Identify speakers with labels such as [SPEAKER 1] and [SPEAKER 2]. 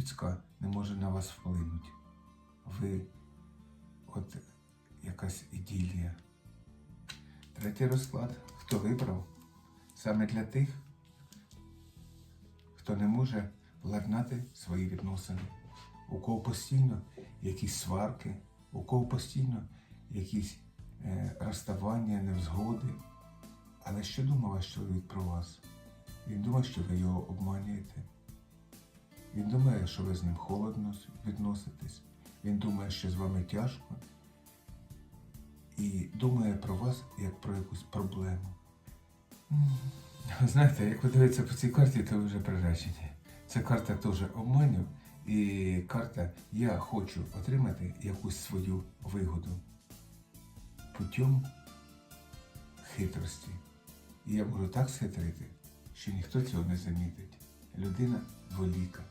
[SPEAKER 1] людська не може на вас вплинути. Ви от якась іділія. Третій розклад. Хто вибрав? Саме для тих, хто не може владнати свої відносини. У кого постійно якісь сварки, у кого постійно якісь е, розставання, невзгоди. Але що думав чоловік про вас? Він думає, що ви його обманюєте. Він думає, що ви з ним холодно відноситесь. Він думає, що з вами тяжко. І думає про вас як про якусь проблему. Знаєте, як ви дивитеся по цій карті, то ви вже приречені. Ця карта теж обманю, і карта Я хочу отримати якусь свою вигоду путем хитрості. І я можу так схитрити, що ніхто цього не замітить. Людина дволіка.